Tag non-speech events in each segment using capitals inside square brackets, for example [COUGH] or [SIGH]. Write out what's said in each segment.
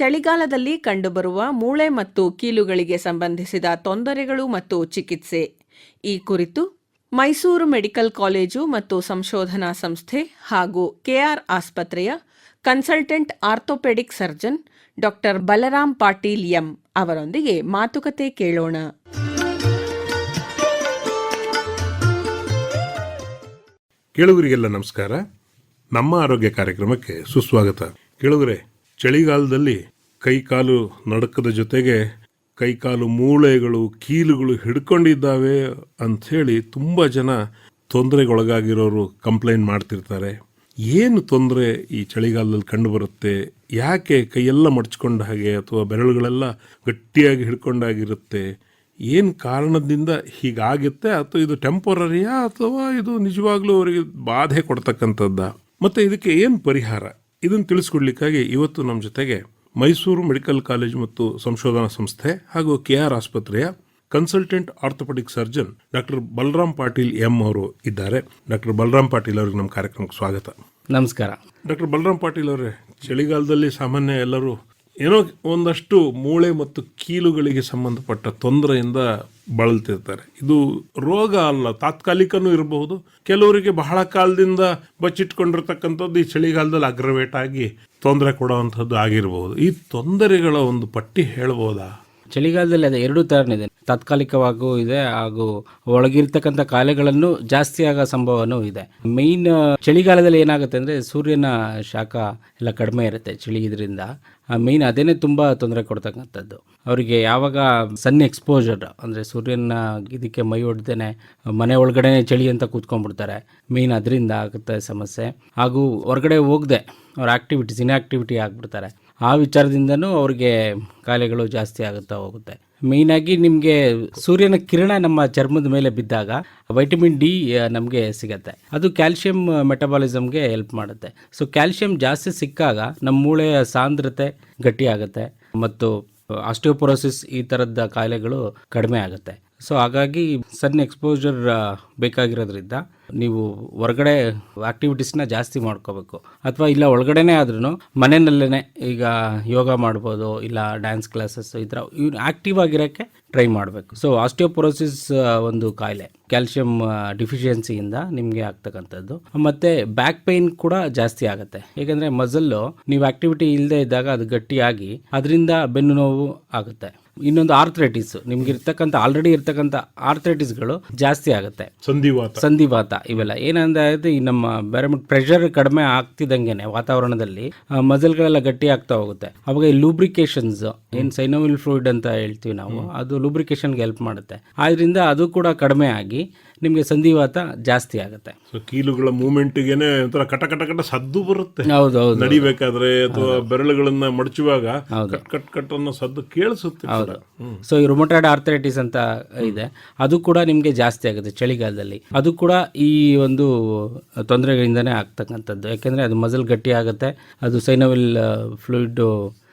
ಚಳಿಗಾಲದಲ್ಲಿ ಕಂಡುಬರುವ ಮೂಳೆ ಮತ್ತು ಕೀಲುಗಳಿಗೆ ಸಂಬಂಧಿಸಿದ ತೊಂದರೆಗಳು ಮತ್ತು ಚಿಕಿತ್ಸೆ. ಈ ಕುರಿತು ಮೈಸೂರು ಮೆಡಿಕಲ್ ಕಾಲೇಜು ಮತ್ತು ಸಂಶೋಧನಾ ಸಂಸ್ಥೆ ಹಾಗೂ ಕೆಆರ್ ಆಸ್ಪತ್ರೆಯ consultant orthopaedic surgeon doctor Balaram Patil M ಅವರೊಂದಿಗೆ ಮಾತುಕತೆ ಕೇಳೋಣ. ಕೇಳುಗರಿಗೆಲ್ಲ ನಮಸ್ಕಾರ. ನಮ್ಮ ಆರೋಗ್ಯ ಕಾರ್ಯಕ್ರಮಕ್ಕೆ ಸುಸ್ವಾಗತ. ಕೇಳುಗರೆ, ಚಳಿಗಾಲದಲ್ಲಿ ಕೈಕಾಲು ನಡಕದ ಜೊತೆಗೆ ಕೈಕಾಲು ಮೂಳೆಗಳು, ಕೀಲುಗಳು ಹಿಡ್ಕೊಂಡಿದ್ದಾವೆ ಅಂಥೇಳಿ ತುಂಬ ಜನ ತೊಂದರೆಗೊಳಗಾಗಿರೋರು ಕಂಪ್ಲೇಂಟ್ ಮಾಡ್ತಿರ್ತಾರೆ. ಏನು ತೊಂದರೆ ಈ ಚಳಿಗಾಲದಲ್ಲಿ ಕಂಡುಬರುತ್ತೆ? ಯಾಕೆ ಕೈಯೆಲ್ಲ ಮಡ್ಚ್ಕೊಂಡ ಹಾಗೆ ಅಥವಾ ಬೆರಳುಗಳೆಲ್ಲ ಗಟ್ಟಿಯಾಗಿ ಹಿಡ್ಕೊಂಡಾಗಿರುತ್ತೆ ಏನು ಕಾರಣದಿಂದ ಹೀಗಾಗುತ್ತೆ? ಅಥವಾ ಇದು ಟೆಂಪೊರರಿಯಾ ಅಥವಾ ಇದು ನಿಜವಾಗ್ಲೂ ಅವರಿಗೆ ಬಾಧೆ ಕೊಡ್ತಕ್ಕಂಥದ್ದ? ಮತ್ತು ಇದಕ್ಕೆ ಏನು ಪರಿಹಾರ? ಇದನ್ನು ತಿಳಿಸ್ಕೊಡ್ಲಿಕ್ಕಾಗಿ ಇವತ್ತು ನಮ್ಮ ಜೊತೆಗೆ ಮೈಸೂರು ಮೆಡಿಕಲ್ ಕಾಲೇಜು ಮತ್ತು ಸಂಶೋಧನಾ ಸಂಸ್ಥೆ ಹಾಗೂ ಕೆಆರ್ ಆಸ್ಪತ್ರೆಯ consultant orthopaedic surgeon doctor Balaram Patil M ಅವರು ಇದ್ದಾರೆ. ಡಾಕ್ಟರ್ ಬಲರಾಮ್ ಪಾಟೀಲ್ ಅವರಿಗೆ ನಮ್ಮ ಕಾರ್ಯಕ್ರಮಕ್ಕೆ ಸ್ವಾಗತ. ನಮಸ್ಕಾರ. ಡಾಕ್ಟರ್ ಬಲರಾಮ್ ಪಾಟೀಲ್ ಅವರೇ ಚಳಿಗಾಲದಲ್ಲಿ ಸಾಮಾನ್ಯ ಎಲ್ಲರೂ ಏನೋ ಒಂದಷ್ಟು ಮೂಳೆ ಮತ್ತು ಕೀಲುಗಳಿಗೆ ಸಂಬಂಧಪಟ್ಟ ತೊಂದರೆಯಿಂದ ಬಳಲ್ತಿರ್ತಾರೆ. ಇದು ರೋಗ ಅಲ್ಲ, ತಾತ್ಕಾಲಿಕನೂ ಇರಬಹುದು. ಕೆಲವರಿಗೆ ಬಹಳ ಕಾಲದಿಂದ ಬಚ್ಚಿಟ್ಕೊಂಡಿರ್ತಕ್ಕಂಥದ್ದು ಈ ಚಳಿಗಾಲದಲ್ಲಿ ಅಗ್ರವೇಟ್ ಆಗಿ ತೊಂದರೆ ಕೊಡುವಂಥದ್ದು ಆಗಿರಬಹುದು. ಈ ತೊಂದರೆಗಳ ಒಂದು ಪಟ್ಟಿ ಹೇಳ್ಬೋದಾ? ಚಳಿಗಾಲದಲ್ಲಿ ಅದೇ ಎರಡು ಥರನಿದೆ ತಾತ್ಕಾಲಿಕವಾಗೂ ಇದೆ ಹಾಗೂ ಒಳಗಿರ್ತಕ್ಕಂಥ ಕಾಯಿಲೆಗಳನ್ನು ಜಾಸ್ತಿ ಆಗೋ ಸಂಭವನೂ ಇದೆ. ಮೇಯ್ನ್ ಚಳಿಗಾಲದಲ್ಲಿ ಏನಾಗುತ್ತೆ ಅಂದರೆ ಸೂರ್ಯನ ಶಾಖ ಎಲ್ಲ ಕಡಿಮೆ ಇರುತ್ತೆ ಚಳಿ ಇದರಿಂದ ಮೇಯ್ನ್ ಅದೇನೇ ತುಂಬ ತೊಂದರೆ ಕೊಡ್ತಕ್ಕಂಥದ್ದು. ಅವರಿಗೆ ಯಾವಾಗ ಸನ್ ಎಕ್ಸ್ಪೋಜರ್ ಅಂದರೆ ಸೂರ್ಯನ ಇದಕ್ಕೆ ಮೈ ಹೊಡ್ದೇನೆ ಮನೆ ಒಳಗಡೆ ಚಳಿ ಅಂತ ಕೂತ್ಕೊಂಡ್ಬಿಡ್ತಾರೆ. ಮೇಯ್ನ್ ಅದರಿಂದ ಆಗುತ್ತೆ ಸಮಸ್ಯೆ. ಹಾಗೂ ಹೊರಗಡೆ ಹೋಗದೆ ಅವ್ರ ಆಕ್ಟಿವಿಟೀಸ್ ಇನ್ಆಕ್ಟಿವಿಟಿ ಆಗಿಬಿಡ್ತಾರೆ. ಆ ವಿಚಾರದಿಂದನೂ ಅವ್ರಿಗೆ ಕಾಯಿಲೆಗಳು ಜಾಸ್ತಿ ಆಗುತ್ತಾ ಹೋಗುತ್ತೆ. ಮೇಯ್ನಾಗಿ ನಿಮಗೆ ಸೂರ್ಯನ ಕಿರಣ ನಮ್ಮ ಚರ್ಮದ ಮೇಲೆ ಬಿದ್ದಾಗ ವೈಟಮಿನ್ ಡಿ ನಮಗೆ ಸಿಗತ್ತೆ. ಅದು ಕ್ಯಾಲ್ಶಿಯಂ ಮೆಟಬಾಲಿಸಮ್ಗೆ ಹೆಲ್ಪ್ ಮಾಡುತ್ತೆ. ಸೊ ಕ್ಯಾಲ್ಶಿಯಂ ಜಾಸ್ತಿ ಸಿಕ್ಕಾಗ ನಮ್ಮ ಮೂಳೆಯ ಸಾಂದ್ರತೆ ಗಟ್ಟಿ ಆಗುತ್ತೆ ಮತ್ತು ಆಸ್ಟಿಯೋಪೊರೋಸಿಸ್ ಈ ಥರದ ಕಾಯಿಲೆಗಳು ಕಡಿಮೆ ಆಗುತ್ತೆ. ಸೊ ಹಾಗಾಗಿ ಸನ್ ಎಕ್ಸ್ಪೋಜರ್ ಬೇಕಾಗಿರೋದ್ರಿಂದ ನೀವು ಹೊರಗಡೆ ಆಕ್ಟಿವಿಟೀಸ್ನ ಜಾಸ್ತಿ ಮಾಡ್ಕೋಬೇಕು. ಅಥವಾ ಇಲ್ಲ ಒಳಗಡೆನೇ ಆದ್ರೂ ಮನೆಯಲ್ಲೇ ಈಗ ಯೋಗ ಮಾಡ್ಬೋದು, ಇಲ್ಲ ಡ್ಯಾನ್ಸ್ ಕ್ಲಾಸಸ್ ಈ ಥರ ಆ್ಯಕ್ಟಿವ್ ಆಗಿರೋಕ್ಕೆ ಟ್ರೈ ಮಾಡಬೇಕು. ಸೊ ಆಸ್ಟಿಯೋಪೊರೋಸಿಸ್ ಒಂದು ಕಾಯಿಲೆ ಕ್ಯಾಲ್ಶಿಯಂ ಡಿಫಿಷಿಯನ್ಸಿಯಿಂದ ನಿಮಗೆ ಆಗ್ತಕ್ಕಂಥದ್ದು. ಮತ್ತು ಬ್ಯಾಕ್ ಪೇಯ್ನ್ ಕೂಡ ಜಾಸ್ತಿ ಆಗುತ್ತೆ. ಏಕೆಂದರೆ ಮಸಲ್ಲು ನೀವು ಆಕ್ಟಿವಿಟಿ ಇಲ್ಲದೆ ಇದ್ದಾಗ ಅದು ಗಟ್ಟಿಯಾಗಿ, ಅದರಿಂದ ಬೆನ್ನು ನೋವು ಆಗುತ್ತೆ. ಇನ್ನೊಂದು ಆರ್ಥ್ರೈಟಿಸ್ ನಿಮ್ಗೆ ಇರ್ತಕ್ಕಂಥ ಆಲ್ರೆಡಿ ಇರ್ತಕ್ಕಂಥ ಆರ್ಥ್ರೈಟಿಸ್ಗಳು ಜಾಸ್ತಿ ಆಗುತ್ತೆ. ಸಂಧಿವಾತ. ಸಂಧಿವಾತ ಇವೆಲ್ಲ. ಏನಂದ್ರೆ ಈ ನಮ್ಮ ಬೇರೆ ಪ್ರೆಷರ್ ಕಡಿಮೆ ಆಗ್ತಿದ್ದಂಗೆನೆ ವಾತಾವರಣದಲ್ಲಿ ಮಸಲ್ಗಳೆಲ್ಲ ಗಟ್ಟಿ ಆಗ್ತಾ ಹೋಗುತ್ತೆ. ಅವಾಗ ಈ ಲೂಬ್ರಿಕೇಶನ್ಸ್ ಏನು ಸೈನೋವಿಲ್ ಫ್ಲೂಯಿಡ್ ಅಂತ ಹೇಳ್ತೀವಿ ನಾವು ಅದು ಲೂಬ್ರಿಕೇಶನ್ಗೆ ಹೆಲ್ಪ್ ಮಾಡುತ್ತೆ. ಆದ್ರಿಂದ ಅದು ಕೂಡ ಕಡಿಮೆ ಆಗಿ ನಿಮಗೆ ಸಂಧಿವಾತ ಜಾಸ್ತಿ ಆಗುತ್ತೆ. ಸೊ ಕೀಲುಗಳ ಮೂಮೆಂಟ್ಗೆನೆ ಒಂಥರ ಕಟ ಕಟ ಕಟ ಸದ್ದು ಬರುತ್ತೆ. ಹೌದು ಹೌದು ನಡಿಬೇಕಾದ್ರೆ ಅಥವಾ ಬೆರಳುಗಳನ್ನ ಮಡಚುವಾಗ ಕಟ್ ಕಟ್ ಕಟ್ ಅನ್ನೋ ಸದ್ದು ಕೇಳಿಸುತ್ತೆ ಹೌದು. ಸೊ ಈ ರೊಮೊಟೈಡ್ ಆರ್ಥರೈಟಿಸ್ ಅಂತ ಇದೆ. ಅದು ಕೂಡ ನಿಮಗೆ ಜಾಸ್ತಿ ಆಗುತ್ತೆ ಚಳಿಗಾಲದಲ್ಲಿ. ಅದು ಕೂಡ ಈ ಒಂದು ತೊಂದರೆಗಳಿಂದನೇ ಆಗ್ತಕ್ಕಂಥದ್ದು. ಯಾಕೆಂದ್ರೆ ಅದು ಮಜಲ್ ಗಟ್ಟಿ ಆಗುತ್ತೆ ಅದು ಸೈನವಿಲ್ ಫ್ಲೂಯಿಡ್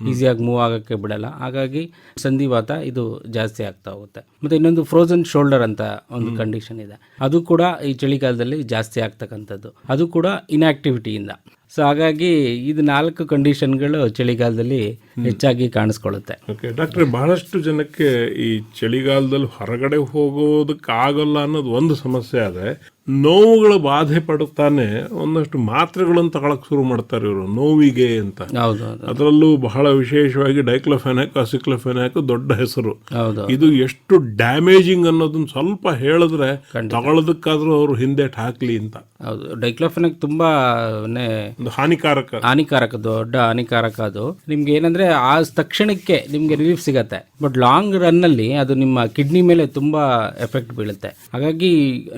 ಈಸಿಯಾಗಿ ಮೂವ್ ಆಗೋಕ್ಕೆ ಬಿಡಲ್ಲ. ಹಾಗಾಗಿ ಸಂಧಿವಾತ ಇದು ಜಾಸ್ತಿ ಆಗ್ತಾ ಹೋಗುತ್ತೆ. ಮತ್ತು ಇನ್ನೊಂದು ಫ್ರೋಸನ್ ಶೋಲ್ಡರ್ ಅಂತ ಒಂದು ಕಂಡೀಷನ್ ಇದೆ. ಅದು ಕೂಡ ಈ ಚಳಿಗಾಲದಲ್ಲಿ ಜಾಸ್ತಿ ಆಗ್ತಕ್ಕಂಥದ್ದು. ಅದು ಕೂಡ ಇನ್ಆಕ್ಟಿವಿಟಿಯಿಂದ ಸೊ ಹಾಗಾಗಿ ಇದು ನಾಲ್ಕು ಕಂಡೀಷನ್ಗಳು ಚಳಿಗಾಲದಲ್ಲಿ ಹೆಚ್ಚಾಗಿ ಕಾಣಿಸ್ಕೊಳ್ಳುತ್ತೆ. ಓಕೆ ಡಾಕ್ಟರ್ ಬಹಳಷ್ಟು ಜನಕ್ಕೆ ಈ ಚಳಿಗಾಲದಲ್ಲಿ ಹೊರಗಡೆ ಹೋಗೋದಕ್ಕೆ ಆಗಲ್ಲ ಅನ್ನೋದು ಒಂದು ಸಮಸ್ಯೆ ಆದರೆ ನೋವುಗಳ ಬಾಧೆ ಪಡುತ್ತಾನೆ ಒಂದಷ್ಟು ಮಾತ್ರೆಗಳನ್ನು ತಗೊಳಕ್ ಶುರು ಮಾಡ್ತಾರೆ ಇವರು ನೋವಿಗೆ ಅಂತ. ಅದರಲ್ಲೂ ಬಹಳ ವಿಶೇಷವಾಗಿ ಡೈಕ್ಲೋಫೆನಾಕ್ ಅಸಿಕ್ಲೋಫೆನಾಕ್ ದೊಡ್ಡ ಹೆಸರು. ಹೌದು ಇದು ಎಷ್ಟು ಡ್ಯಾಮೇಜಿಂಗ್ ಅನ್ನೋದನ್ನ ಸ್ವಲ್ಪ ಹೇಳಿದ್ರೆ ತಗೊಳ್ಳೋದಕ್ಕಾದ್ರೂ ಅವರು ಹಿಂದೆ ಹಾಕ್ಲಿ ಅಂತ. ಹೌದು ಡೈಕ್ಲೋಫೆನಾಕ್ ತುಂಬಾ ಒಂದು ಹಾನಿಕಾರಕ. ಹಾನಿಕಾರಕ ದೊಡ್ಡ ಹಾನಿಕಾರಕ ಅದು. ನಿಮ್ಗೆ ಏನಂದ್ರೆ ಆ ತಕ್ಷಣಕ್ಕೆ ನಿಮ್ಗೆ ರಿಲೀಫ್ ಸಿಗತ್ತೆ. ಬಟ್ ಲಾಂಗ್ ರನ್ನಲ್ಲಿ ಅದು ನಿಮ್ಮ ಕಿಡ್ನಿ ಮೇಲೆ ತುಂಬಾ ಎಫೆಕ್ಟ್ ಬೀಳುತ್ತೆ. ಹಾಗಾಗಿ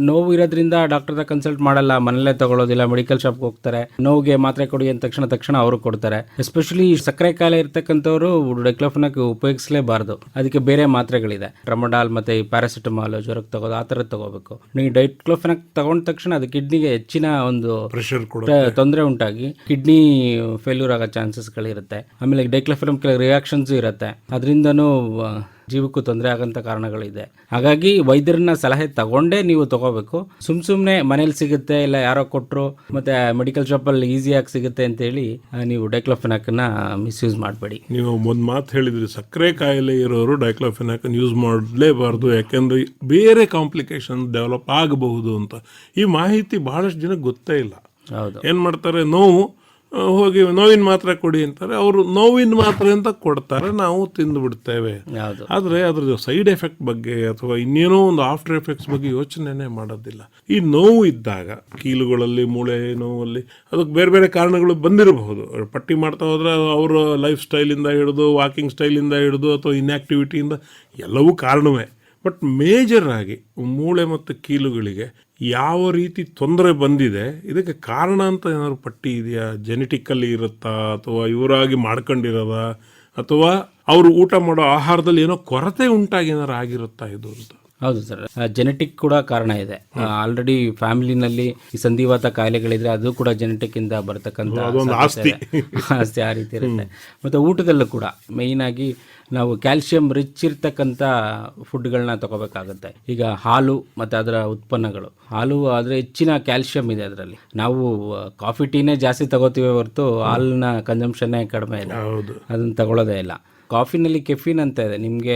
ನೋವು ಇರೋದ್ರಿಂದ ಡಾಕ್ಟರ್ ಕನ್ಸಲ್ಟ್ ಮಾಡಲ್ಲ ಮನೆಯಲ್ಲೇ ತಗೊಳ್ಳೋದಿಲ್ಲ ಮೆಡಿಕಲ್ ಶಾಪ್ಗೆ ಹೋಗ್ತಾರೆ ನೋವಿಗೆ ಮಾತ್ರೆ ಕೊಡಿ ಅಂದ ತಕ್ಷಣ ತಕ್ಷಣ ಅವರು ಕೊಡ್ತಾರೆ. ಎಸ್ಪೆಷಲಿ ಸಕ್ಕರೆ ಕಾಲ ಇರ್ತಕ್ಕಂಥವ್ರು ಡೈಕ್ಲೋಫೆನಕ್ ಉಪಯೋಗಿಸಲೇಬಾರ್ದು. ಅದಕ್ಕೆ ಬೇರೆ ಮಾತ್ರೆಗಳಿದೆ. ರಮಡಾಲ್ ಮತ್ತೆ ಈ ಪ್ಯಾರಾಸಿಟಮಾಲ್ ಜ್ವರಕ್ಕೆ ತಗೋದು ಆ ಥರದ್ದು ತಗೋಬೇಕು. ನೀವು ಡೈಕ್ಲೋಫೆನಕ್ ತಗೊಂಡ ತಕ್ಷಣ ಅದು ಕಿಡ್ನಿಗೆ ಹೆಚ್ಚಿನ ಒಂದು ಪ್ರೆಷರ್ ತೊಂದರೆ ಉಂಟಾಗಿ ಕಿಡ್ನಿ ಫೇಲ್ಯೂರ್ ಆಗೋ ಚಾನ್ಸಸ್ಗಳಿರುತ್ತೆ ಆಮೇಲೆ ಡೈಕ್ಲೋಫೆನಮ್ ಕೆಲವು ರಿಯಾಕ್ಷನ್ಸ್ ಇರುತ್ತೆ. ಅದರಿಂದನೂ ಜೀವಕ್ಕೂ ತೊಂದರೆ ಆಗಂತ ಕಾರಣಗಳಿದೆ. ಹಾಗಾಗಿ ವೈದ್ಯರನ್ನ ಸಲಹೆ ತಗೊಂಡೇ ನೀವು ತಗೋಬೇಕು. ಸುಮ್ ಸುಮ್ಮನೆ ಮನೇಲಿ ಸಿಗುತ್ತೆ ಇಲ್ಲ ಯಾರೋ ಕೊಟ್ಟರು ಮತ್ತೆ ಮೆಡಿಕಲ್ ಶಾಪಲ್ಲಿ ಈಸಿಯಾಗಿ ಸಿಗುತ್ತೆ ಅಂತ ಹೇಳಿ ನೀವು ಡೈಕ್ಲೋಫೆನಾಕನ್ನ ಮಿಸ್ಯೂಸ್ ಮಾಡಬೇಡಿ. ನೀವು ಒಂದು ಮಾತು ಹೇಳಿದ್ರಿ ಸಕ್ಕರೆ ಕಾಯಿಲೆ ಇರೋರು ಡೈಕ್ಲೋಫೆನಾಕನ್ ಯೂಸ್ ಮಾಡಲೇಬಾರ್ದು ಯಾಕೆಂದ್ರೆ ಬೇರೆ ಕಾಂಪ್ಲಿಕೇಶನ್ ಡೆವಲಪ್ ಆಗಬಹುದು ಅಂತ. ಈ ಮಾಹಿತಿ ಬಹಳಷ್ಟು ಜನಕ್ಕೆ ಗೊತ್ತೇ ಇಲ್ಲ. ಹೌದು. ಏನು ಮಾಡ್ತಾರೆ ನೋವು ಹೋಗಿ ನೋವಿನ ಮಾತ್ರೆ ಕೊಡಿ ಅಂತಾರೆ. ಅವರು ನೋವಿನ ಮಾತ್ರ ಅಂತ ಕೊಡ್ತಾರೆ. ನಾವು ತಿಂದು ಬಿಡ್ತೇವೆ. ಆದರೆ ಅದ್ರ ಸೈಡ್ ಎಫೆಕ್ಟ್ ಬಗ್ಗೆ ಅಥವಾ ಇನ್ನೇನೋ ಒಂದು ಆಫ್ಟರ್ ಎಫೆಕ್ಟ್ಸ್ ಬಗ್ಗೆ ಯೋಚನೆನೇ ಮಾಡೋದಿಲ್ಲ. ಈ ನೋವು ಇದ್ದಾಗ ಕೀಲುಗಳಲ್ಲಿ ಮೂಳೆ ನೋವಲ್ಲಿ ಅದಕ್ಕೆ ಬೇರೆ ಬೇರೆ ಕಾರಣಗಳು ಬಂದಿರಬಹುದು. ಪಟ್ಟಿ ಮಾಡ್ತಾ ಹೋದ್ರೆ ಅವರ ಲೈಫ್ ಸ್ಟೈಲಿಂದ ಹಿಡಿದು ವಾಕಿಂಗ್ ಸ್ಟೈಲಿಂದ ಹಿಡಿದು ಅಥವಾ ಇನ್ಆಕ್ಟಿವಿಟಿಯಿಂದ ಎಲ್ಲವೂ ಕಾರಣವೇ. ಬಟ್ ಮೇಜರ್ ಆಗಿ ಮೂಳೆ ಮತ್ತು ಕೀಲುಗಳಿಗೆ ಯಾವ ರೀತಿ ತೊಂದರೆ ಬಂದಿದೆ, ಇದಕ್ಕೆ ಕಾರಣ ಅಂತ ಏನಾದ್ರು ಪಟ್ಟಿ ಇದೆಯಾ? ಜೆನೆಟಿಕಲ್ಲಿ ಇರುತ್ತಾ? ಅಥವಾ ಇವರಾಗಿ ಮಾಡ್ಕೊಂಡಿರೋದ? ಅಥವಾ ಅವರು ಊಟ ಮಾಡೋ ಆಹಾರದಲ್ಲಿ ಏನೋ ಕೊರತೆ ಉಂಟಾಗಿ ಏನಾರು ಆಗಿರುತ್ತಾ ಇದು ಅಂತ? ಹೌದು ಸರ್. ಜೆನೆಟಿಕ್ ಕೂಡ ಕಾರಣ ಇದೆ. ಆಲ್ರೆಡಿ ಫ್ಯಾಮಿಲಿನಲ್ಲಿ ಈ ಸಂಧಿವಾತ ಕಾಯಿಲೆಗಳಿದ್ರೆ ಅದು ಕೂಡ ಜೆನೆಟಿಕ್ ಇಂದ ಬರ್ತಕ್ಕಂಥ [LAUGHS] ಆಸ್ತಿ. ಆ ರೀತಿ ಇರುತ್ತೆ. ಮತ್ತೆ ಊಟದಲ್ಲೂ ಕೂಡ ಮೇಯ್ನ್ ಆಗಿ ನಾವು ಕ್ಯಾಲ್ಸಿಯಂ ರಿಚ್ ಇರ್ತಕ್ಕಂಥ ಫುಡ್ಗಳನ್ನ ತಗೋಬೇಕಾಗುತ್ತೆ. ಈಗ ಹಾಲು ಮತ್ತು ಅದರ ಉತ್ಪನ್ನಗಳು. ಹಾಲು ಆದರೆ ಹೆಚ್ಚಿನ ಕ್ಯಾಲ್ಸಿಯಂ ಇದೆ ಅದರಲ್ಲಿ. ನಾವು ಕಾಫಿ ಟೀನೇ ಜಾಸ್ತಿ ತಗೋತೀವಿ ಹೊರತು ಹಾಲಿನ ಕನ್ಸಂಪ್ಷನ್ನೇ ಕಡಿಮೆ ಇದೆ. ಹೌದು. ಅದನ್ನು ತಗೊಳ್ಳೋದೇ ಇಲ್ಲ. ಕಾಫಿನಲ್ಲಿ ಕೆಫಿನ್ ಅಂತ ಇದೆ. ನಿಮಗೆ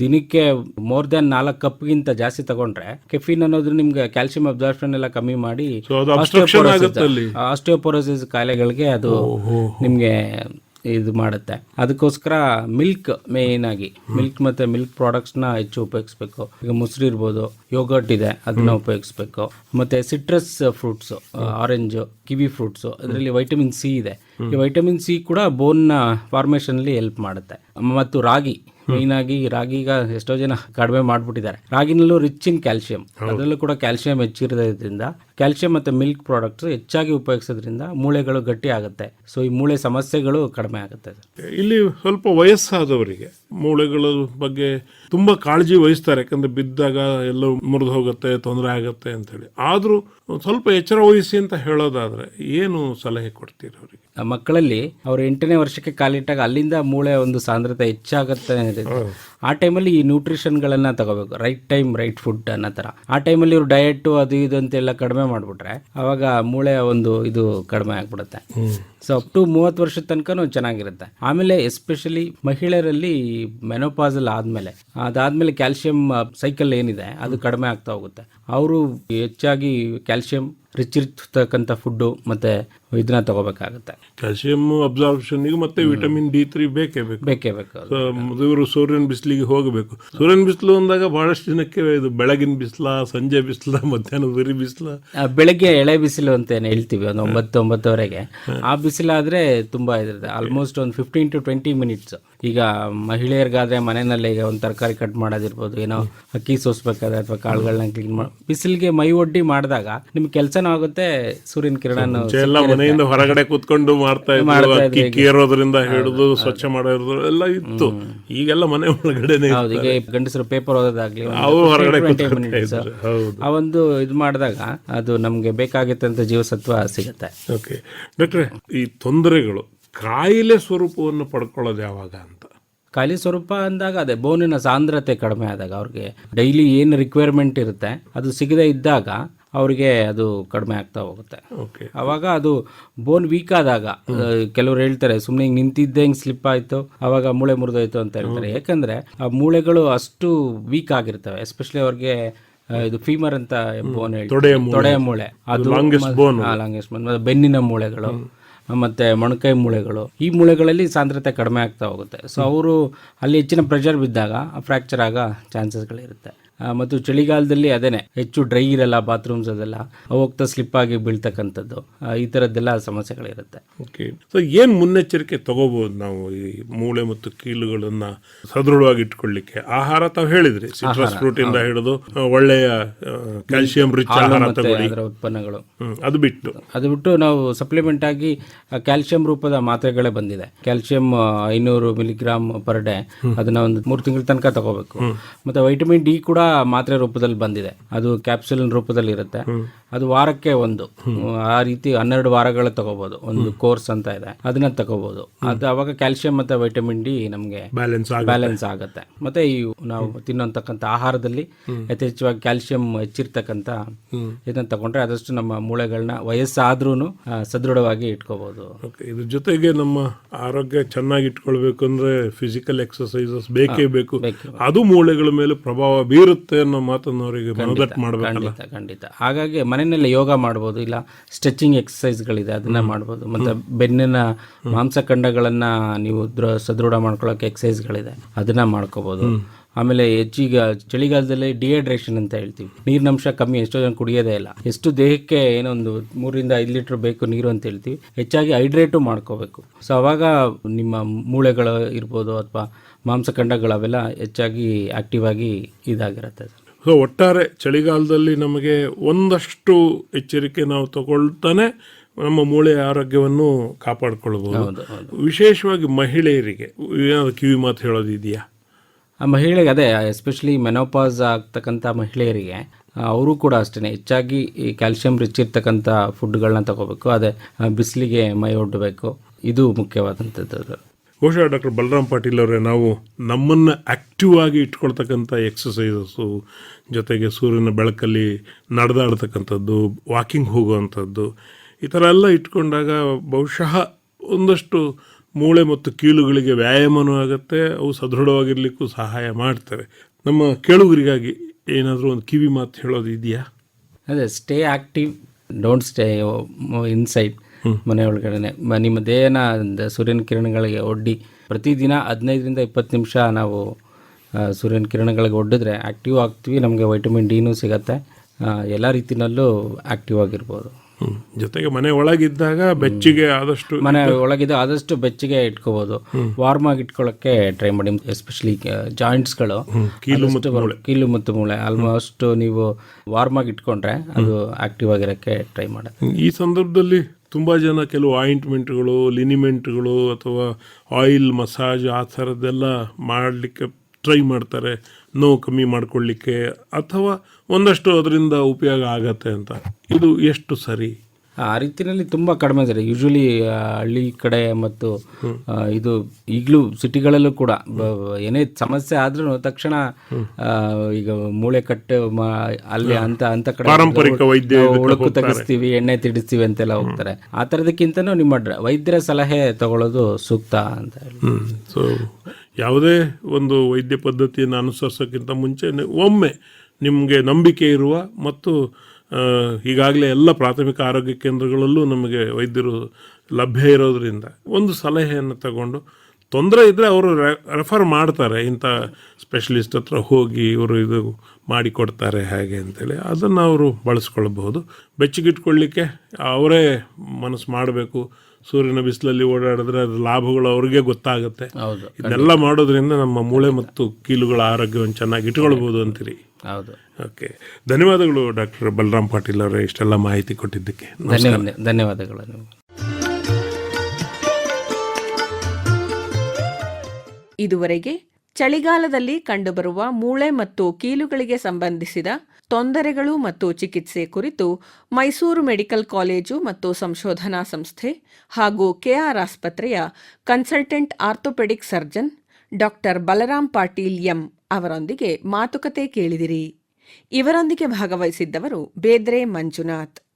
ದಿನಕ್ಕೆ ಮೋರ್ ದೆನ್ ನಾಲ್ಕು ಕಪ್ಗಿಂತ ಜಾಸ್ತಿ ತಗೊಂಡ್ರೆ ಕೆಫಿನ್ ಅನ್ನೋದು ನಿಮ್ಗೆ ಕ್ಯಾಲ್ಸಿಯಂ ಅಬ್ಸಾರ್ಪ್ಷನ್ ಎಲ್ಲ ಕಮ್ಮಿ ಮಾಡಿ ಆಸ್ಟಿಯೋಪೊರೋಸಿಸ್ ಕಾಯಿಲೆಗಳಿಗೆ ಅದು ನಿಮ್ಗೆ ಇದು ಮಾಡುತ್ತೆ. ಅದಕ್ಕೋಸ್ಕರ ಮಿಲ್ಕ್ ಮೇನ್ ಆಗಿ ಮಿಲ್ಕ್ ಮತ್ತೆ ಮಿಲ್ಕ್ ಪ್ರಾಡಕ್ಟ್ಸ್ನ ಹೆಚ್ಚು ಉಪಯೋಗಿಸ್ಬೇಕು. ಈಗ ಮೊಸರು ಇರ್ಬೋದು ಯೋಗರ್ಟ್ ಇದೆ ಅದನ್ನ ಉಪಯೋಗಿಸ್ಬೇಕು. ಮತ್ತೆ citrus fruits orange kiwi fruits ಅದರಲ್ಲಿ ವೈಟಮಿನ್ ಸಿ ಇದೆ. ಈ ವೈಟಮಿನ್ ಸಿ ಕೂಡ ಬೋನ್ನ ಅಲ್ಲಿ ಹೆಲ್ಪ್ ಮಾಡುತ್ತೆ. ಮತ್ತು ರಾಗಿ ಮೇಯ್ನ್ ಆಗಿ ರಾಗಿ ಈಗ ಎಷ್ಟೋ ಜನ ಕಡಿಮೆ ಮಾಡ್ಬಿಟ್ಟಿದ್ದಾರೆ. ರಾಗಿನಲ್ಲೂ ರಿಚ್ ಇನ್ ಕ್ಯಾಲ್ಸಿಯಂ ಅದರಲ್ಲೂ ಕೂಡ ಕ್ಯಾಲ್ಸಿಯಂ ಹೆಚ್ಚಿರೋದ್ರಿಂದ ಕ್ಯಾಲ್ಸಿಯಂ ಮತ್ತು ಮಿಲ್ಕ್ ಪ್ರಾಡಕ್ಟ್ಸ್ ಹೆಚ್ಚಾಗಿ ಉಪಯೋಗಿಸೋದ್ರಿಂದ ಮೂಳೆಗಳು ಗಟ್ಟಿ ಆಗುತ್ತೆ. ಸೊ ಈ ಮೂಳೆ ಸಮಸ್ಯೆಗಳು ಕಡಿಮೆ ಆಗುತ್ತೆ ಇಲ್ಲಿ ಸ್ವಲ್ಪ ವಯಸ್ಸಾದವರಿಗೆ ಮೂಳೆಗಳ ಬಗ್ಗೆ ತುಂಬಾ ಕಾಳಜಿ ವಹಿಸ್ತಾರೆ. ಯಾಕಂದ್ರೆ ಬಿದ್ದಾಗ ಎಲ್ಲೋ ಮುರಿದು ಹೋಗುತ್ತೆ ತೊಂದರೆ ಆಗುತ್ತೆ ಅಂತೇಳಿ. ಆದರೂ ಸ್ವಲ್ಪ ಎಚ್ಚರ ವಹಿಸಿ ಅಂತ ಹೇಳೋದಾದ್ರೆ ಏನು ಸಲಹೆ ಕೊಡ್ತೀರಿ ಅವರಿಗೆ? ಮಕ್ಕಳಲ್ಲಿ ಅವರು ಎಂಟನೇ ವರ್ಷಕ್ಕೆ ಕಾಲಿಟ್ಟಾಗ ಅಲ್ಲಿಂದ ಮೂಳೆ ಒಂದು ಸಾಂದ್ರತೆ ಹೆಚ್ಚಾಗುತ್ತೆ ಆ ಟೈಮಲ್ಲಿ ಈ ನ್ಯೂಟ್ರಿಷನ್ಗಳನ್ನು ತಗೋಬೇಕು. ರೈಟ್ ಟೈಮ್ ರೈಟ್ ಫುಡ್ ಅನ್ನೋ ಥರ. ಆ ಟೈಮಲ್ಲಿ ಇವ್ರು ಡಯಟು ಅದು ಇದು ಅಂತೆಲ್ಲ ಕಡಿಮೆ ಮಾಡಿಬಿಟ್ರೆ ಅವಾಗ ಮೂಳೆ ಒಂದು ಇದು ಕಡಿಮೆ ಆಗ್ಬಿಡುತ್ತೆ. ಸೊ ಅಪ್ ಟು ಮೂವತ್ತು ವರ್ಷದ ತನಕನೂ ಚೆನ್ನಾಗಿರುತ್ತೆ. ಆಮೇಲೆ ಎಸ್ಪೆಷಲಿ ಮಹಿಳೆಯರಲ್ಲಿ ಮೆನೋಪಾಸಲ್ ಆದಮೇಲೆ ಅದಾದಮೇಲೆ ಕ್ಯಾಲ್ಸಿಯಂ ಸೈಕಲ್ ಏನಿದೆ ಅದು ಕಡಿಮೆ ಆಗ್ತಾ ಹೋಗುತ್ತೆ. ಅವರು ಹೆಚ್ಚಾಗಿ ಕ್ಯಾಲ್ಸಿಯಂ ರಿಚ್ ಇರ್ತಕ್ಕಂಥ ಫುಡ್ಡು ಮತ್ತು ಇದನ್ನ ತಗೋಬೇಕಾಗುತ್ತೆ. ಕ್ಯಾಲ್ಸಿಯಂ ಅಬ್ಸಾರ್ಬ್ಷನ್ಗೆ ಮತ್ತೆ ವಿಟಮಿನ್ ಡಿ ತ್ರೀ ಬೇಕೇ ಬೇಕು. ಬೇಕೇ ಬೇಕು ಇವರು ಸೂರ್ಯನ ಬಿಸಿಲಿಗೆ ಹೋಗಬೇಕು. ಸೂರ್ಯನ ಬಿಸಿಲು ಅಂದಾಗ ಬಹಳಷ್ಟು ದಿನಕ್ಕೆ ಇದು ಬೆಳಗಿನ ಬಿಸಿಲ ಸಂಜೆ ಬಿಸಿಲ [LAUGHS] ಮಧ್ಯಾಹ್ನ ಬರೀ ಬಿಸಿಲ. ಬೆಳಗ್ಗೆ ಎಳೆ ಬಿಸಿಲು ಅಂತ ಏನು ಹೇಳ್ತೀವಿ ಒಂದು ಒಂಬತ್ತು ಒಂಬತ್ತುವರೆಗೆ ಆ ಬಿಸಿಲಾದ್ರೆ ತುಂಬಾ ಇದ್ರದ್ದು ಆಲ್ಮೋಸ್ಟ್ ಒಂದು ಫಿಫ್ಟೀನ್ ಟು ಟ್ವೆಂಟಿ ಮಿನಿಟ್ಸ್ ಈಗ ಮಹಿಳೆಯರಿಗಾದ್ರೆ ಮನೆಯಲ್ಲಿ ಈಗ ಒಂದು ತರಕಾರಿ ಕಟ್ ಮಾಡೋದಿರ್ಬೋದು ಏನೋ ಅಕ್ಕಿ ಸೋಸ್ಬೇಕಾದ್ರೆ ಅಥವಾ ಕಾಳುಗಳನ್ನ ಕ್ಲೀನ್ ಮಾಡಿ ಬಿಸಿಲಿಗೆ ಮೈ ಒಡ್ಡಿ ಮಾಡಿದಾಗ ನಿಮ್ ಕೆಲಸನೂ ಆಗುತ್ತೆ ಸೂರ್ಯನ ಕಿರಣ ಎಲ್ಲ ಮನೆಯಿಂದ ಹೊರಗಡೆ ಕೂತ್ಕೊಂಡು ಮಾಡ್ತಾ ಇದ್ರು ಅಕ್ಕಿ ಕೇರೋದ್ರಿಂದ ಹಿಡಿದು ಸ್ವಚ್ಛ ಮಾಡೋದು ಎಲ್ಲ ಇತ್ತು. ಈಗೆಲ್ಲ ಮನೆ ಒಳಗಡೆ ಹೌದು ಈಗ ಗಂಡಸರು ಪೇಪರ್ ಓದೋದಾಗ್ಲಿ ಒಂದು ಹೊರಗಡೆ 20 ಕೂತ್ಕೊಳ್ತಾ minutes. ಇದ್ರು. ಹೌದು. ಆ ಒಂದು ಇದು ಮಾಡಿದಾಗ ಅದು ನಮಗೆ ಬೇಕಾಗಿತ್ತಂತ ಜೀವಸತ್ವ ಸಿಗುತ್ತೆ. ಓಕೆ ಡಾಕ್ಟ್ರೆ ಈ ತೊಂದರೆಗಳು ಕಾಯಿಲೆ ಸ್ವರೂಪವನ್ನು ಪಡ್ಕೊಳ್ಳೋದು ಯಾವಾಗ ಅಂತ? ಕಾಯಿಲೆ ಸ್ವರೂಪ ಅಂದಾಗ ಅದೇ ಬೋನಿನ ಸಾಂದ್ರತೆ ಕಡಿಮೆ ಆದಾಗ ಅವ್ರಿಗೆ ಡೈಲಿ ಏನು ರಿಕ್ವೈರ್ಮೆಂಟ್ ಇರುತ್ತೆ ಅದು ಸಿಗದೇ ಇದ್ದಾಗ ಅವರಿಗೆ ಅದು ಕಡಿಮೆ ಆಗ್ತಾ ಹೋಗುತ್ತೆ. ಅವಾಗ ಅದು ಬೋನ್ ವೀಕ್ ಆದಾಗ ಕೆಲವರು ಹೇಳ್ತಾರೆ ಸುಮ್ಮನೆ ಹಿಂಗೆ ನಿಂತಿದ್ದೆ ಹಿಂಗೆ ಸ್ಲಿಪ್ ಆಯ್ತು ಅವಾಗ ಮೂಳೆ ಮುರಿದೋಯ್ತು ಅಂತ ಹೇಳ್ತಾರೆ. ಯಾಕಂದ್ರೆ ಆ ಮೂಳೆಗಳು ಅಷ್ಟು ವೀಕ್ ಆಗಿರ್ತವೆ ಎಸ್ಪೆಷಲಿ ಅವ್ರಿಗೆ ಇದು ಫೀಮರ್ ಅಂತ ಬೋನ್ ಹೇಳಿ ತೊಡೆಯ ಮೂಳೆ. ಅದು ಲಾಂಗೆಸ್ಟ್ ಬೋನ್ ಬೆನ್ನಿನ ಮೂಳೆಗಳು. ಮತ್ತೆ ಮೊಣಕೈ ಮೂಳೆಗಳು, ಈ ಮೂಳೆಗಳಲ್ಲಿ ಸಾಂದ್ರತೆ ಕಡಿಮೆ ಆಗ್ತಾ ಹೋಗುತ್ತೆ. ಸೊ ಅವರು ಅಲ್ಲಿ ಹೆಚ್ಚಿನ ಪ್ರೆಷರ್ ಬಿದ್ದಾಗ ಫ್ರ್ಯಾಕ್ಚರ್ ಆಗೋ ಚಾನ್ಸಸ್ಗಳಿರುತ್ತೆ ಮತ್ತು ಚಳಿಗಾಲದಲ್ಲಿ ಅದೇನೆ ಹೆಚ್ಚು ಡ್ರೈ ಇರಲ್ಲ ಬಾತ್ರೂಮ್ಸ್ ಅದೆಲ್ಲ ಹೋಗ್ತಾ ಸ್ಲಿಪ್ ಆಗಿ ಬೀಳ್ತಕ್ಕಂಥದ್ದು ಈ ಥರದ್ದೆಲ್ಲ ಸಮಸ್ಯೆಗಳಿರುತ್ತೆ. ಓಕೆ ಸೊ ಏನು ಮುನ್ನೆಚ್ಚರಿಕೆ ತಗೋಬಹುದು ನಾವು ಈ ಮೂಳೆ ಮತ್ತು ಕೀಲುಗಳನ್ನ ಸದೃಢವಾಗಿ ಇಟ್ಕೊಳ್ಳಿಕ್ಕೆ? ಆಹಾರ ತಾವು ಹೇಳಿದ್ರಿ ಸಿಟ್ರಸ್ ಫ್ರೂಟ್ ಇಂದ ಹಿಡಿದು ಒಳ್ಳೆಯ ಕ್ಯಾಲ್ಸಿಯಂ ರಿಚ್ ಆಹಾರ ತಗೊಳ್ಳಿ. ಅದರ ಉತ್ಪನ್ನಗಳು. ಅದು ಬಿಟ್ಟು. ಅದು ಬಿಟ್ಟು ನಾವು ಸಪ್ಲಿಮೆಂಟ್ ಆಗಿ ಕ್ಯಾಲ್ಸಿಯಂ ರೂಪದ ಮಾತ್ರೆಗಳೇ ಬಂದಿದೆ. ಕ್ಯಾಲ್ಸಿಯಂ ಐನೂರು ಮಿಲಿಗ್ರಾಮ್ ಪರ್ ಡೇ ಅದನ್ನ ಒಂದು ಮೂರು ತಿಂಗಳ ತನಕ ತಗೋಬೇಕು. ಮತ್ತೆ ವೈಟಮಿನ್ ಡಿ ಕೂಡ ಮಾತ್ರೆ ರೂಪದಲ್ಲಿ ಬಂದಿದೆ. ಅದು ಕ್ಯಾಪ್ಸುಲ್ ರೂಪದಲ್ಲಿ ಇರುತ್ತೆ. ಅದು ವಾರಕ್ಕೆ ಒಂದು. ಆ ರೀತಿ ಹನ್ನೆರಡು ವಾರಗಳು ತಗೋಬಹುದು ಒಂದು ಕೋರ್ಸ್ ಅಂತ ಇದೆ. ಅದನ್ನ ತಗೋಬಹುದು ಅದು ಅವಾಗ ಕ್ಯಾಲ್ಸಿಯಂ ಮತ್ತೆ ವೈಟಮಿನ್ ಡಿ ನಮಗೆ ಬ್ಯಾಲೆನ್ಸ್ ಬ್ಯಾಲೆನ್ಸ್ ಆಗುತ್ತೆ. ಮತ್ತೆ ಈ ನಾವು ತಿನ್ನೋಂತಕ್ಕಂಥ ಆಹಾರದಲ್ಲಿ ಯಥೇಚ್ಛವಾಗಿ ಕ್ಯಾಲ್ಸಿಯಂ ಹೆಚ್ಚಿರ್ತಕ್ಕಂತ ಇದನ್ನ ತಗೊಂಡ್ರೆ ಆದಷ್ಟು ನಮ್ಮ ಮೂಳೆಗಳನ್ನ ವಯಸ್ಸಾದ್ರೂ ಸದೃಢವಾಗಿ ಇಟ್ಕೋಬಹುದು ಇದ್ರ ಜೊತೆಗೆ ನಮ್ಮ ಆರೋಗ್ಯ ಚೆನ್ನಾಗಿ ಇಟ್ಕೊಳ್ಬೇಕು ಅಂದ್ರೆ ಫಿಸಿಕಲ್ ಎಕ್ಸಸೈಸಸ್ ಬೇಕೇ ಬೇಕು. ಅದು ಮೂಳೆಗಳ ಮೇಲೆ ಪ್ರಭಾವ ಬೀರುತ್ತೆ ಅನ್ನೋ ಮಾತನ್ನು ಅವರಿಗೆ ಮಾಡ್ಬೇಕಲ್ಲ? ಖಂಡಿತ ಖಂಡಿತ. ಹಾಗಾಗಿ ಮನೆಯಲ್ಲೇ ಯೋಗ ಮಾಡ್ಬೋದು ಇಲ್ಲ ಸ್ಟ್ರೆಚಿಂಗ್ ಎಕ್ಸಸೈಸ್ಗಳಿದೆ ಅದನ್ನ ಮಾಡ್ಬೋದು. ಮತ್ತು ಬೆನ್ನಿನ ಮಾಂಸಖಂಡಗಳನ್ನು ನೀವು ದೃ- ಸದೃಢ ಮಾಡ್ಕೊಳ್ಳೋಕೆ ಎಕ್ಸಸೈಸ್ಗಳಿದೆ ಅದನ್ನ ಮಾಡ್ಕೋಬೋದು. ಆಮೇಲೆ ಹೆಚ್ಚಿಗೆ ಚಳಿಗಾಲದಲ್ಲಿ ಡಿಹೈಡ್ರೇಷನ್ ಅಂತ ಹೇಳ್ತೀವಿ. ನೀರಿನಂಶ ಕಮ್ಮಿ ಎಷ್ಟೋ ಜನ ಕುಡಿಯೋದೇ ಇಲ್ಲ. ಎಷ್ಟು ದೇಹಕ್ಕೆ ಏನೊಂದು ಮೂರಿಂದ ಐದು ಲೀಟರ್ ಬೇಕು ನೀರು ಅಂತ ಹೇಳ್ತೀವಿ. ಹೆಚ್ಚಾಗಿ ಹೈಡ್ರೇಟು ಮಾಡ್ಕೋಬೇಕು. ಸೊ ಅವಾಗ ನಿಮ್ಮ ಮೂಳೆಗಳು ಇರ್ಬೋದು ಅಥವಾ ಮಾಂಸಖಂಡಗಳು ಅವೆಲ್ಲ ಹೆಚ್ಚಾಗಿ ಆಕ್ಟಿವ್ ಆಗಿ ಇದಾಗಿರುತ್ತೆ. ಸೊ ಒಟ್ಟಾರೆ ಚಳಿಗಾಲದಲ್ಲಿ ನಮಗೆ ಒಂದಷ್ಟು ಎಚ್ಚರಿಕೆ ನಾವು ತಗೊಳ್ತಾನೆ ನಮ್ಮ ಮೂಳೆಯ ಆರೋಗ್ಯವನ್ನು ಕಾಪಾಡಿಕೊಳ್ಳಬಹುದು ವಿಶೇಷವಾಗಿ ಮಹಿಳೆಯರಿಗೆ ಏನಾದರೂ ಕಿವಿ ಮಾತು ಹೇಳೋದಿದೆಯಾ? ಆ ಮಹಿಳೆಗೆ ಅದೇ ಎಸ್ಪೆಷಲಿ ಮೆನೋಪಾಸ್ ಆಗ್ತಕ್ಕಂಥ ಮಹಿಳೆಯರಿಗೆ ಅವರು ಕೂಡ ಅಷ್ಟೇ ಹೆಚ್ಚಾಗಿ ಈ ಕ್ಯಾಲ್ಸಿಯಂ ರಿಚ್ ಇರ್ತಕ್ಕಂಥ ಫುಡ್ಗಳನ್ನ ತಗೋಬೇಕು ಅದೇ ಬಿಸಿಲಿಗೆ ಮೈ ಒಡ್ಡಬೇಕು ಇದು ಮುಖ್ಯವಾದಂಥದ್ದು. ಬಹುಶಃ ಡಾಕ್ಟರ್ ಬಲರಾಮ್ ಪಾಟೀಲ್ ಅವರೇ, ನಾವು ನಮ್ಮನ್ನು ಆಕ್ಟಿವ್ ಆಗಿ ಇಟ್ಕೊಳ್ತಕ್ಕಂಥ ಎಕ್ಸಸೈಸಸ್ಸು ಜೊತೆಗೆ ಸೂರ್ಯನ ಬೆಳಕಲ್ಲಿ ನಡೆದಾಡ್ತಕ್ಕಂಥದ್ದು ವಾಕಿಂಗ್ ಹೋಗುವಂಥದ್ದು, ಈ ಥರ ಎಲ್ಲ ಇಟ್ಕೊಂಡಾಗ ಬಹುಶಃ ಒಂದಷ್ಟು ಮೂಳೆ ಮತ್ತು ಕೀಲುಗಳಿಗೆ ವ್ಯಾಯಾಮನೂ ಆಗುತ್ತೆ, ಅವು ಸದೃಢವಾಗಿರಲಿಕ್ಕೂ ಸಹಾಯ ಮಾಡ್ತಾರೆ ನಮ್ಮ ಕೇಳುಗರಿಗಾಗಿ ಏನಾದರೂ ಒಂದು ಕಿವಿ ಮಾತು ಹೇಳೋದು ಇದೆಯಾ? ಅದೇ stay active don't stay inside ಮನೆ ಒಳಗಡೆನೆ. ನಿಮ್ಮ ದೇಹನ ಸೂರ್ಯನ ಕಿರಣಗಳಿಗೆ ಒಡ್ಡಿ ಪ್ರತಿದಿನ ಹದಿನೈದರಿಂದ ಇಪ್ಪತ್ತು ನಿಮಿಷ ನಾವು ಸೂರ್ಯನ ಕಿರಣಗಳಿಗೆ ಒಡ್ಡಿದ್ರೆ ಆ್ಯಕ್ಟಿವ್ ಆಗ್ತೀವಿ ನಮಗೆ ವೈಟಮಿನ್ ಡಿನೂ ಸಿಗತ್ತೆ. ಎಲ್ಲ ರೀತಿಯಲ್ಲೂ ಆ್ಯಕ್ಟಿವ್ ಆಗಿರ್ಬೋದು. ಜೊತೆಗೆ ಮನೆ ಒಳಗಿದ್ದಾಗ ಬೆಚ್ಚಿಗೆ ಆದಷ್ಟು ಮನೆ ಒಳಗಿದ್ದ ಆದಷ್ಟು ಬೆಚ್ಚಗೆ ಇಟ್ಕೋಬಹುದು ವಾರ್ಮ್ ಆಗಿ ಇಟ್ಕೊಳ್ಳೋಕ್ಕೆ ಟ್ರೈ ಮಾಡಿ. ಎಸ್ಪೆಷಲಿ ಜಾಯಿಂಟ್ಸ್ಗಳು ಕೀಲು ಕೀಲು ಮತ್ತು ಮೂಳೆ. ಆಲ್ಮೋಸ್ಟ್ ನೀವು ವಾರ್ಮ್ ಆಗಿ ಇಟ್ಕೊಂಡ್ರೆ ಅದು ಆಕ್ಟಿವ್ ಆಗಿರೋಕ್ಕೆ ಟ್ರೈ ಮಾಡಿ ಈ ಸಂದರ್ಭದಲ್ಲಿ ತುಂಬ ಜನ ಕೆಲವು ಆಯಿಂಟ್ಮೆಂಟ್ಗಳು ಲಿನಿಮೆಂಟ್ಗಳು ಅಥವಾ ಆಯಿಲ್ ಮಸಾಜ್ ಆ ಥರದ್ದೆಲ್ಲ ಮಾಡಲಿಕ್ಕೆ ಟ್ರೈ ಮಾಡ್ತಾರೆ. ನೋವು ಕಮ್ಮಿ ಮಾಡಿಕೊಳ್ಳಿಕ್ಕೆ ಅಥವಾ ಒಂದಷ್ಟು ಅದರಿಂದ ಉಪಯೋಗ ಆಗತ್ತೆ ಅಂತ. ಇದು ಎಷ್ಟು ಸರಿ? ಆ ರೀತಿಯಲ್ಲಿ ತುಂಬ ಕಡಿಮೆ ಇದೆ. ಯೂಶಲಿ ಹಳ್ಳಿ ಕಡೆ ಮತ್ತು ಇದು ಈಗಲೂ ಸಿಟಿಗಳಲ್ಲೂ ಕೂಡ ಏನೇ ಸಮಸ್ಯೆ ಆದ್ರೂ ತಕ್ಷಣ ಈಗ ಮೂಳೆ ಕಟ್ಟೆ ಅಲ್ಲಿ ಅಂತ ಅಂತ ಕಡೆ ಉಳುಕು. ತೆಗಿಸ್ತೀವಿ ಎಣ್ಣೆ ತಿಡಿಸ್ತೀವಿ ಅಂತೆಲ್ಲ ಹೋಗ್ತಾರೆ. ಆ ಥರದಕ್ಕಿಂತನೂ ನಿಮ್ಮ ವೈದ್ಯರ ಸಲಹೆ ತಗೊಳ್ಳೋದು ಸೂಕ್ತ ಅಂತ ಹೇಳಿ. ಸೊ ಯಾವುದೇ ಒಂದು ವೈದ್ಯ ಪದ್ಧತಿಯನ್ನು ಅನುಸರಿಸೋಕ್ಕಿಂತ ಮುಂಚೆ ಒಮ್ಮೆ ನಿಮಗೆ ನಂಬಿಕೆ ಇರುವ ಮತ್ತು ಈಗಾಗಲೇ ಎಲ್ಲ ಪ್ರಾಥಮಿಕ ಆರೋಗ್ಯ ಕೇಂದ್ರಗಳಲ್ಲೂ ನಮಗೆ ವೈದ್ಯರು ಲಭ್ಯ ಇರೋದ್ರಿಂದ ಒಂದು ಸಲಹೆಯನ್ನು ತಗೊಂಡು ತೊಂದರೆ ಇದ್ದರೆ ಅವರು ರೆಫರ್ ಮಾಡ್ತಾರೆ. ಇಂಥ ಸ್ಪೆಷಲಿಸ್ಟ್ ಹತ್ರ ಹೋಗಿ ಇವರು ಇದು ಮಾಡಿಕೊಡ್ತಾರೆ ಹಾಗೆ ಅಂತೇಳಿ. ಅದನ್ನು ಅವರು ಬಳಸ್ಕೊಳ್ಬಹುದು. ಬೆಚ್ಚಗಿಟ್ಕೊಳ್ಳಿಕ್ಕೆ ಅವರೇ ಮನಸ್ಸು ಮಾಡಬೇಕು. ಸೂರ್ಯನ ಬಿಸಿಲಲ್ಲಿ ಓಡಾಡಿದ್ರೆ ಅದ್ರ ಲಾಭಗಳು ಅವ್ರಿಗೆ ಗೊತ್ತಾಗುತ್ತೆ. ಇದೆಲ್ಲ ಮಾಡೋದ್ರಿಂದ ನಮ್ಮ ಮೂಳೆ ಮತ್ತು ಕೀಲುಗಳ ಆರೋಗ್ಯವನ್ನು ಚೆನ್ನಾಗಿ ಇಟ್ಕೊಳ್ಬೋದು ಅಂತೀರಿ. ಹೌದು. ಓಕೆ. ಧನ್ಯವಾದಗಳು ಡಾಕ್ಟರ್ ಬಲರಾಮ್ ಪಾಟೀಲ್ ಅವರೇ ಇಷ್ಟೆಲ್ಲ ಮಾಹಿತಿ ಕೊಟ್ಟಿದ್ದಕ್ಕೆ. ಧನ್ಯವಾದ ಧನ್ಯವಾದಗಳು ಇದುವರೆಗೆ ಚಳಿಗಾಲದಲ್ಲಿ ಕಂಡುಬರುವ ಮೂಳೆ ಮತ್ತು ಕೀಲುಗಳಿಗೆ ಸಂಬಂಧಿಸಿದ ತೊಂದರೆಗಳು ಮತ್ತು ಚಿಕಿತ್ಸೆ ಕುರಿತು ಮೈಸೂರು ಮೆಡಿಕಲ್ ಕಾಲೇಜು ಮತ್ತು ಸಂಶೋಧನಾ ಸಂಸ್ಥೆ ಹಾಗೂ ಕೆಆರ್ ಆಸ್ಪತ್ರೆಯ consultant orthopaedic surgeon doctor Balaram Patil M ಅವರೊಂದಿಗೆ ಮಾತುಕತೆ ಕೇಳಿದಿರಿ. ಇವರೊಂದಿಗೆ ಭಾಗವಹಿಸಿದ್ದವರು ಬೇದ್ರೆ ಮಂಜುನಾಥ್.